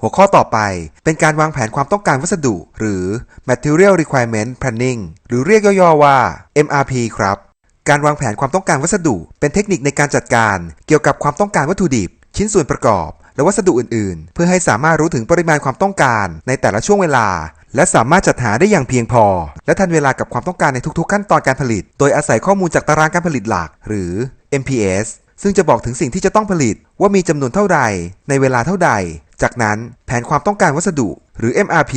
หัวข้อต่อไปเป็นการวางแผนความต้องการวัสดุ หรือ Material Requirement Planning หรือเรียกย่อๆว่า MRP ครับ การวางแผนความต้องการวัสดุ เป็นเทคนิคในการจัดการ เกี่ยวกับความต้องการวัตถุดิบ ชิ้นส่วนประกอบ และวัสดุอื่นๆ เพื่อให้สามารถรู้ถึงปริมาณความต้องการในแต่ละช่วงเวลา และสามารถจัดหาได้อย่างเพียงพอ และทันเวลากับความต้องการในทุกๆ ขั้นตอนการผลิต โดยอาศัยข้อมูลจากตารางการผลิตหลัก หรือ MPS ซึ่งจะบอกถึงสิ่งที่จะต้องผลิต ว่ามีจำนวนเท่าใดในเวลาเท่าใด จากนั้นแผนความต้องการวัสดุ หรือ MRP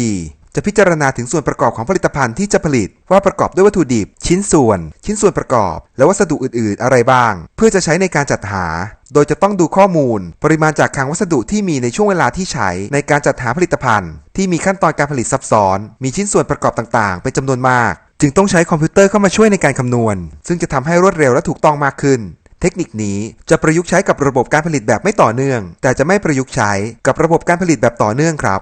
จะพิจารณาถึงส่วนประกอบของผลิตภัณฑ์ที่จะผลิต ว่าประกอบด้วยวัตถุดิบ ชิ้นส่วน ชิ้นส่วนประกอบ และวัสดุอื่น ๆ อะไรบ้าง เพื่อจะใช้ในการจัดหา โดยจะต้องดูข้อมูล ปริมาณจากคลังวัสดุที่มีในช่วงเวลาที่ใช้ในการจัดหาผลิตภัณฑ์ ที่มีขั้นตอนการผลิตซับซ้อน มีชิ้นส่วนประกอบต่าง ๆ เป็นจำนวนมาก จึงต้องใช้คอมพิวเตอร์เข้ามาช่วยในการคำนวณ ซึ่งจะทำให้รวดเร็วและถูกต้องมากขึ้น เทคนิคนี้จะประยุกต์ใช้กับระบบการผลิตแบบไม่ต่อเนื่อง แต่จะไม่ประยุกต์ใช้กับระบบการผลิตแบบต่อเนื่องครับ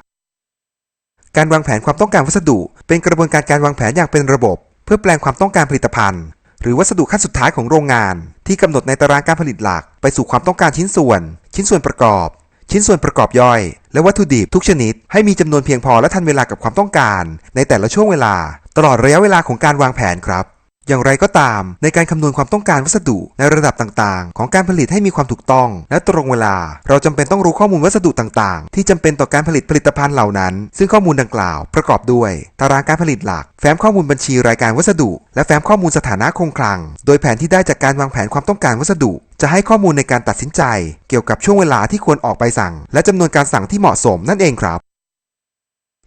การวางแผนความต้องการวัสดุ เป็นกระบวนการการวางแผนอย่างเป็นระบบ เพื่อแปลงความต้องการผลิตภัณฑ์ หรือวัสดุขั้นสุดท้ายของโรงงาน ที่กำหนดในตารางการผลิตหลัก ไปสู่ความต้องการชิ้นส่วน ชิ้นส่วนประกอบ ชิ้นส่วนประกอบย่อย และวัตถุดิบทุกชนิด ให้มีจำนวนเพียงพอและทันเวลากับความต้องการ ในแต่ละช่วงเวลา ตลอดระยะเวลาของการวางแผนครับ อย่างไรก็ตาม ในการคำนวณความต้องการวัสดุในระดับต่างๆ ของการผลิตให้มีความถูกต้อง และตรงเวลา เราจำเป็นต้องรู้ข้อมูลวัสดุต่างๆ ที่จำเป็นต่อการผลิตผลิตภัณฑ์เหล่านั้น ซึ่งข้อมูลดังกล่าวประกอบด้วย ตารางการผลิตหลัก แฟ้มข้อมูลบัญชีรายการวัสดุ และแฟ้มข้อมูลสถานะคงคลัง โดยแผนที่ได้จากการวางแผนความต้องการวัสดุจะให้ข้อมูลในการตัดสินใจ เกี่ยวกับช่วงเวลาที่ควรออกใบสั่ง และจำนวนการสั่งที่เหมาะสมนั่นเองครับ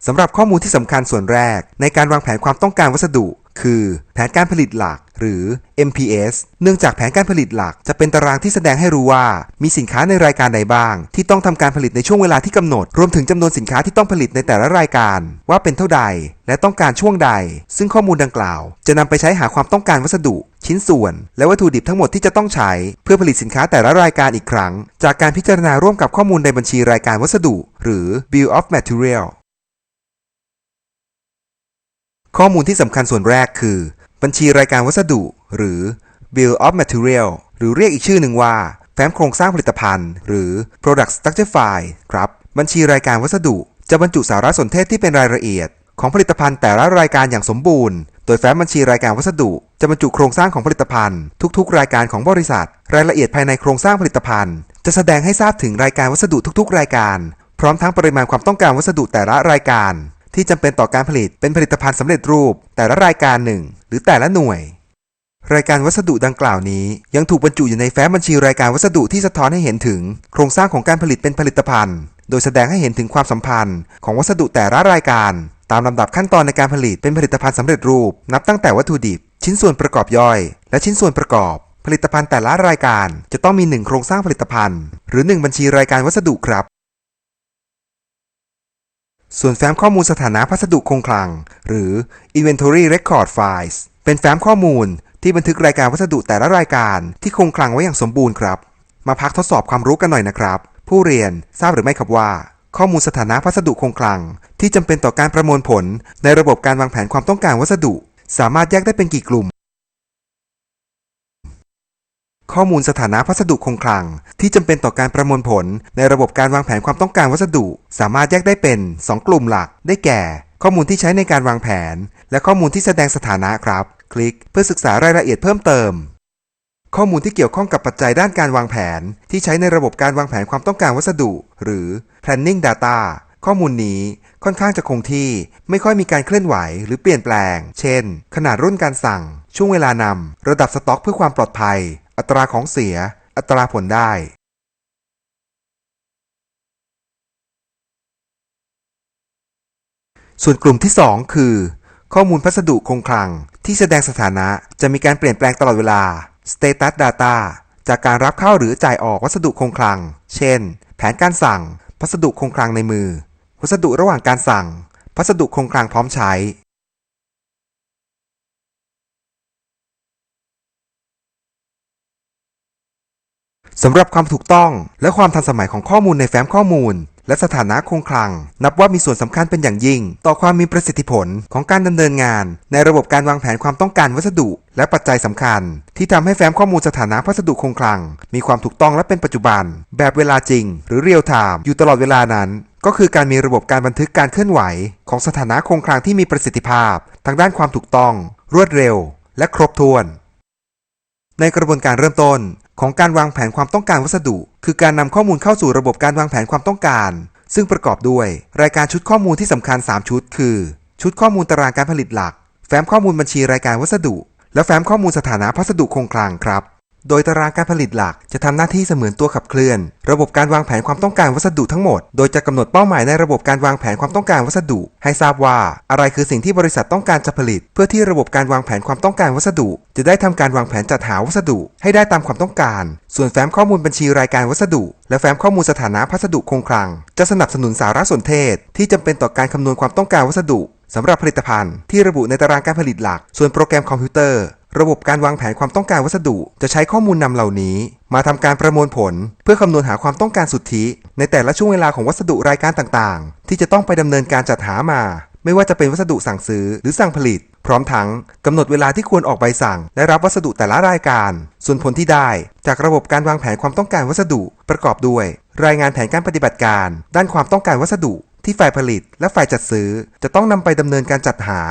สำหรับข้อมูลที่สำคัญส่วนแรก ในการวางแผนความต้องการวัสดุ คือแผนการผลิตหลัก หรือ MPS เนื่องจากแผนการผลิตหลัก จะเป็นตารางที่แสดงให้รู้ว่า มีสินค้าในรายการใดบ้าง ที่ต้องทำการผลิตในช่วงเวลาที่กำหนด รวมถึงจำนวนสินค้าที่ต้องผลิตในแต่ละรายการ ว่าเป็นเท่าใด และต้องการช่วงใด ซึ่งข้อมูลดังกล่าว จะนำไปใช้หาความต้องการวัสดุ ชิ้นส่วน และวัตถุดิบทั้งหมดที่จะต้องใช้ เพื่อผลิตสินค้าแต่ละรายการอีกครั้ง จากการพิจารณาร่วมกับข้อมูลในบัญชีรายการวัสดุ หรือ Bill of Material ข้อมูลที่สำคัญส่วนแรกคือ บัญชีรายการวัสดุ หรือ Bill of Material หรือเรียกอีกชื่อหนึ่งว่าแฟ้มโครงสร้างผลิตภัณฑ์ หรือ Product Structure File ครับ บัญชีรายการวัสดุจะบรรจุสารสนเทศที่เป็นรายละเอียด ของผลิตภัณฑ์แต่ละรายการอย่างสมบูรณ์ โดยแฟ้มบัญชีรายการวัสดุ จะบรรจุโครงสร้างของผลิตภัณฑ์ ทุกๆ รายการของบริษัท รายละเอียดภายในโครงสร้างผลิตภัณฑ์ จะแสดงให้ทราบถึงรายการวัสดุทุกๆ รายการ พร้อมทั้งปริมาณความต้องการวัสดุแต่ละรายการ ที่จำเป็นต่อการผลิตเป็นผลิตภัณฑ์สำเร็จรูป แต่ละรายการหนึ่ง หรือแต่ละหน่วย รายการวัสดุดังกล่าวนี้ ยังถูกบรรจุอยู่ในแฟ้มบัญชีรายการวัสดุที่สะท้อนให้เห็นถึง โครงสร้างของการผลิตเป็นผลิตภัณฑ์ โดยแสดงให้เห็นถึงความสัมพันธ์ ของวัสดุแต่ละรายการ ตามลำดับขั้นตอนในการผลิตเป็นผลิตภัณฑ์สำเร็จรูป นับตั้งแต่วัตถุดิบ ชิ้นส่วนประกอบย่อย และชิ้นส่วนประกอบผลิตภัณฑ์แต่ละรายการจะต้องมีหนึ่งโครงสร้างผลิตภัณฑ์ หรือหนึ่งบัญชีรายการวัสดุครับ ส่วนแฟ้มข้อมูลสถานะพัสดุคงคลัง หรือ Inventory Record Files เป็นแฟ้มข้อมูลที่บันทึกรายการวัสดุแต่ละรายการที่คงคลังไว้อย่างสมบูรณ์ครับ มาพักทดสอบความรู้กันหน่อยนะครับ ผู้เรียนทราบหรือไม่ครับว่า ข้อมูลสถานะพัสดุคงคลัง ที่จำเป็นต่อการประมวลผล ในระบบการวางแผนความต้องการวัสดุ สามารถแยกได้เป็นกี่กลุ่ม ข้อมูลสถานะพัสดุคงคลัง ที่จำเป็นต่อการประมวลผล ในระบบการวางแผนความต้องการวัสดุ สามารถแยกได้เป็น 2 กลุ่มหลัก ได้แก่ ข้อมูลที่ใช้ในการวางแผน และข้อมูลที่แสดงสถานะครับ คลิกเพื่อศึกษารายละเอียดเพิ่มเติม ข้อมูลที่เกี่ยวข้องกับปัจจัยด้านการวางแผน ที่ใช้ในระบบการวางแผนความต้องการวัสดุ หรือ planning data ข้อมูลนี้ค่อนข้างจะคงที่ไม่ค่อยมีการเคลื่อนไหวหรือเปลี่ยนแปลง เช่น ขนาดรุ่นการสั่ง ช่วงเวลานำ ระดับสต็อกเพื่อความปลอดภัย อัตราของเสีย อัตราผลได้ส่วนกลุ่มที่ 2 คือ ข้อมูลพัสดุคงคลัง ที่แสดงสถานะจะมีการเปลี่ยนแปลงตลอดเวลา status data จากการรับเข้าหรือจ่ายออกวัสดุคงคลัง เช่น แผนการสั่ง พัสดุคงคลังในมือ วัสดุระหว่างการสั่ง พัสดุคงคลังพร้อมใช้ สำหรับความถูกต้องและความทันสมัยของข้อมูลในแฟ้มข้อมูล และสถานะคงคลัง นับว่ามีส่วนสำคัญเป็นอย่างยิ่ง ต่อความมีประสิทธิผลของการดำเนินงาน ในระบบการวางแผนความต้องการวัสดุ และปัจจัยสำคัญ ที่ทำให้แฟ้มข้อมูลสถานะพัสดุคงคลัง มีความถูกต้องและเป็นปัจจุบัน แบบเวลาจริง หรือเรียลไทม์อยู่ตลอดเวลานั้นก็คือการมีระบบการบันทึกการเคลื่อนไหว ของสถานะคงคลังที่มีประสิทธิภาพ ทางด้านความถูกต้อง รวดเร็ว และครบถ้วน ในกระบวนการเริ่มต้น ของการวางแผนความต้องการวัสดุ คือการนำข้อมูลเข้าสู่ระบบการวางแผนความต้องการ ซึ่งประกอบด้วย รายการชุดข้อมูลที่สำคัญ 3 ชุด คือ ชุดข้อมูลตารางการผลิตหลัก แฟ้มข้อมูลบัญชีรายการวัสดุ และแฟ้มข้อมูลสถานะพัสดุคงคลังครับ โดยตารางการผลิตหลักจะทำหน้าที่เสมือนตัวขับเคลื่อน ระบบการวางแผนความต้องการวัสดุทั้งหมด โดยจะกำหนดเป้าหมายในระบบการวางแผนความต้องการวัสดุ ให้ทราบว่า อะไรคือสิ่งที่บริษัทต้องการจะผลิต เพื่อที่ระบบการวางแผนความต้องการวัสดุ จะได้ทำการวางแผนจัดหาวัสดุ ให้ได้ตามความต้องการ ส่วนแฟ้มข้อมูลบัญชีรายการวัสดุ และแฟ้มข้อมูลสถานะพัสดุคงคลัง จะสนับสนุนสารสนเทศ ที่จำเป็นต่อการคำนวณความต้องการวัสดุสำหรับผลิตภัณฑ์ที่ระบุในตารางการผลิตหลัก ส่วนโปรแกรมคอมพิวเตอร์ ระบบการวางแผนความต้องการวัสดุ จะใช้ข้อมูลนำเหล่านี้ มาทำการประมวลผล เพื่อคำนวณหาความต้องการสุทธิ ในแต่ละช่วงเวลาของวัสดุรายการต่างๆ ที่จะต้องไปดำเนินการจัดหามา ไม่ว่าจะเป็นวัสดุสั่งซื้อหรือสั่งผลิต พร้อมทั้งกำหนดเวลาที่ควรออกใบสั่ง และรับวัสดุแต่ละรายการ ส่วนผลที่ได้ จากระบบการวางแผนความต้องการวัสดุประกอบด้วย รายงานแผนการปฏิบัติการ ด้านความต้องการวัสดุที่ฝ่ายผลิตและฝ่ายจัดซื้อ จะต้องนำไปดำเนินการจัดหา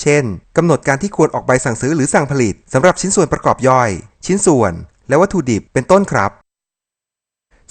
เช่นกำหนดการที่ควรออกใบสั่งซื้อหรือสั่งผลิตสำหรับชิ้นส่วนประกอบย่อย ชิ้นส่วน และวัตถุดิบเป็นต้นครับ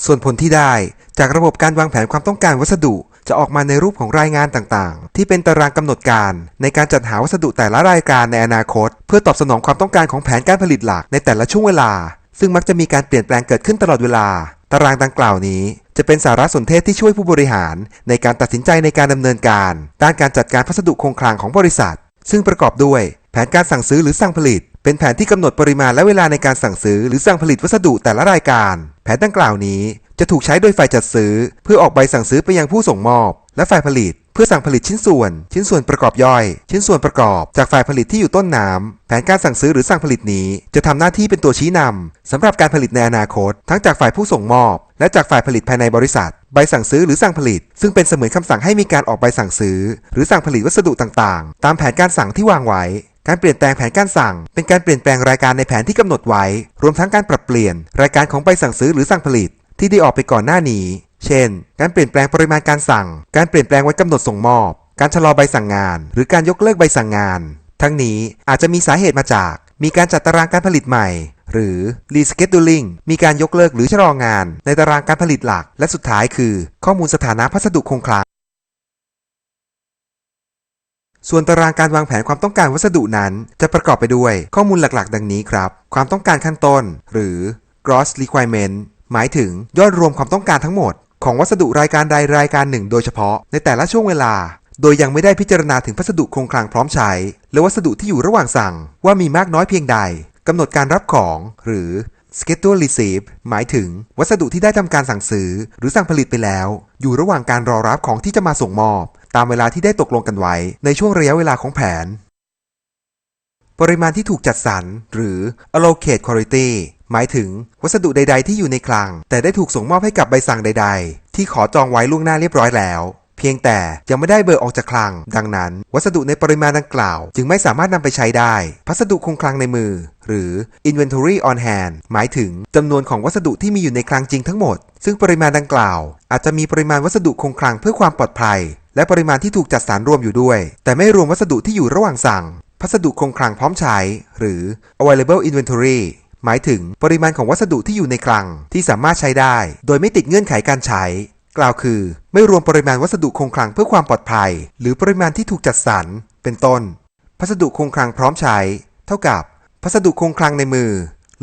ส่วนผลที่ได้จากระบบการวางแผนความต้องการวัสดุจะออกมาในรูปของรายงานต่างๆ ที่เป็นตารางกำหนดการในการจัดหาวัสดุแต่ละรายการในอนาคต เพื่อตอบสนองความต้องการของแผนการผลิตหลักในแต่ละช่วงเวลา ซึ่งมักจะมีการเปลี่ยนแปลงเกิดขึ้นตลอดเวลา ตารางดังกล่าวนี้ จะเป็นสารสนเทศที่ช่วยผู้บริหาร ในการตัดสินใจในการดำเนินการ ด้านการจัดการพัสดุคงคลังของบริษัท ซึ่งประกอบด้วย แผนการสั่งซื้อหรือสั่งผลิต เป็นแผนที่กำหนดปริมาณและเวลาในการสั่งซื้อหรือสั่งผลิตวัสดุแต่ละรายการ แผนดังกล่าวนี้จะถูกใช้โดยฝ่ายจัดซื้อ เพื่อออกใบสั่งซื้อไปยังผู้ส่งมอบ และฝ่ายผลิต เพื่อสั่งผลิตชิ้นส่วน ชิ้นส่วนประกอบย่อย ชิ้นส่วนประกอบจากฝ่ายผลิตที่อยู่ต้นน้ำแผนการสั่งซื้อหรือสั่งผลิตนี้ จะทำหน้าที่เป็นตัวชี้นำสำหรับการผลิตในอนาคต ทั้งจากฝ่ายผู้ส่งมอบ และจากฝ่ายผลิตภายในบริษัท ใบสั่งซื้อหรือสั่งผลิต ซึ่งเป็นเสมือนคำสั่งให้มีการออกใบสั่งซื้อ หรือสั่งผลิตวัสดุต่างๆ ตามแผนการสั่งที่วางไว้ การเปลี่ยนแปลงแผนการสั่ง เป็นการเปลี่ยนแปลงรายการในแผนที่กำหนดไว้ รวมทั้งการปรับเปลี่ยน รายการของใบสั่งซื้อหรือสั่งผลิต ที่ได้ออกไปก่อนหน้านี้ เช่น การเปลี่ยนแปลงปริมาณการสั่ง การเปลี่ยนแปลงวันกำหนดส่งมอบ การชะลอใบสั่งงาน หรือการยกเลิกใบสั่งงาน ทั้งนี้อาจจะมีสาเหตุมาจาก มีการจัดตารางการผลิตใหม่ หรือ rescheduling มีการยกเลิกหรือชะลองาน ในตารางการผลิตหลัก และสุดท้ายคือ ข้อมูลสถานะพัสดุคงคลังส่วนตารางการวางแผนความต้องการวัสดุนั้น จะประกอบไปด้วยข้อมูลหลักๆ ดังนี้ครับ ความต้องการขั้นต้น หรือ gross requirement หมายถึงยอดรวมความต้องการทั้งหมด ของวัสดุรายการใดรายการหนึ่ง โดยเฉพาะในแต่ละช่วงเวลา โดยยังไม่ได้พิจารณาถึงพัสดุคงคลังพร้อมใช้ และวัสดุที่อยู่ระหว่างสั่งว่ามีมากน้อยเพียงใด กำหนดการรับของหรือ schedule receive หมายถึงวัสดุที่ได้ทำการสั่งซื้อ หรือสั่งผลิตไปแล้ว อยู่ระหว่างการรอรับของที่จะมาส่งมอบ ตามเวลาที่ได้ตกลงกันไว้ ในช่วงระยะเวลาของแผน ปริมาณที่ถูกจัดสรรหรือ allocate quality หมายถึง วัสดุใด ๆ ที่อยู่ในคลัง แต่ได้ถูกส่งมอบให้กับใบสั่งใด ๆ ที่ขอจองไว้ล่วงหน้าเรียบร้อยแล้ว เพียงแต่ยังไม่ได้เบิกออกจากคลัง ดังนั้น วัสดุในปริมาณดังกล่าว จึงไม่สามารถนำไปใช้ได้ พัสดุคงคลังในมือ หรือ inventory on hand หมายถึงจำนวนของวัสดุที่มีอยู่ในคลังจริงทั้งหมด ซึ่งปริมาณดังกล่าว อาจจะมีปริมาณวัสดุคงคลังเพื่อความปลอดภัย และปริมาณที่ถูกจัดสรรรวมอยู่ด้วย แต่ไม่รวมวัสดุที่อยู่ระหว่างสั่ง พัสดุคงคลังพร้อมใช้ หรือ available inventory หมายถึงปริมาณของวัสดุที่อยู่ในคลังที่สามารถใช้ได้ โดยไม่ติดเงื่อนไขการใช้ กล่าวคือ ไม่รวมปริมาณวัสดุคงคลังเพื่อความปลอดภัย หรือปริมาณที่ถูกจัดสรร เป็นต้น พัสดุคงคลังพร้อมใช้ เท่ากับ พัสดุคงคลังในมือ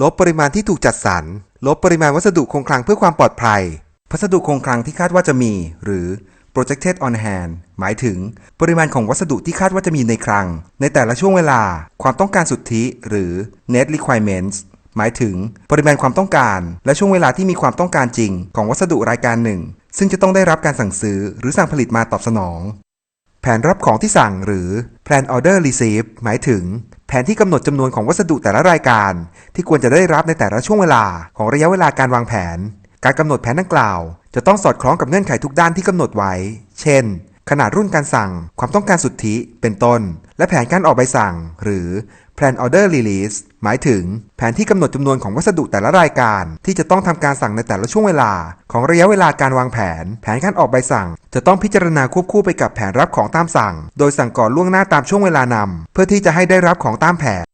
ลบปริมาณที่ถูกจัดสรร ลบปริมาณวัสดุคงคลังเพื่อความปลอดภัย พัสดุคงคลังที่คาดว่าจะมี หรือ projected on hand หมายถึง ปริมาณของวัสดุที่คาดว่าจะมีในคลัง ในแต่ละช่วงเวลา ความต้องการสุทธิ หรือ net requirements หมายถึง ปริมาณความต้องการ และช่วงเวลาที่มีความต้องการจริง ของวัสดุรายการหนึ่ง ซึ่งจะต้องได้รับการสั่งซื้อหรือสั่งผลิตมาตอบสนอง แผนรับของที่สั่งหรือ plan order receive หมายถึง แผนที่กำหนดจำนวนของวัสดุแต่ละรายการ ที่ควรจะได้รับในแต่ละช่วงเวลาของระยะเวลาการวางแผน การกำหนดแผนดังกล่าว จะต้องสอดคล้องกับเงื่อนไขทุกด้านที่กำหนดไว้ เช่น ขนาดรุ่นการสั่ง ความต้องการสุทธิ เป็นต้น และแผนการออกใบสั่ง หรือ Plan Order Release หมายถึงแผนที่กำหนดจำนวนของวัสดุแต่ละรายการ ที่จะต้องทำการสั่งในแต่ละช่วงเวลา ของระยะเวลาการวางแผน แผนการออกใบสั่ง จะต้องพิจารณาควบคู่ไปกับแผนรับของตามสั่ง โดยสั่งก่อนล่วงหน้าตามช่วงเวลานำเพื่อที่จะให้ได้รับของตามแผน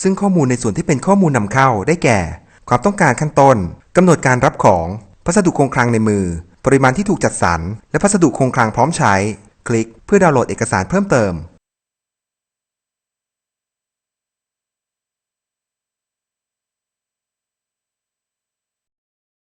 ซึ่งข้อมูลในส่วนที่เป็นข้อมูลนำเข้าได้แก่ ความต้องการขั้นต้นกำหนดการรับของพัสดุคงคลังในมือ ปริมาณที่ถูกจัดสรร และพัสดุคงคลังพร้อมใช้ คลิก เพื่อดาวน์โหลดเอกสารเพิ่มเติม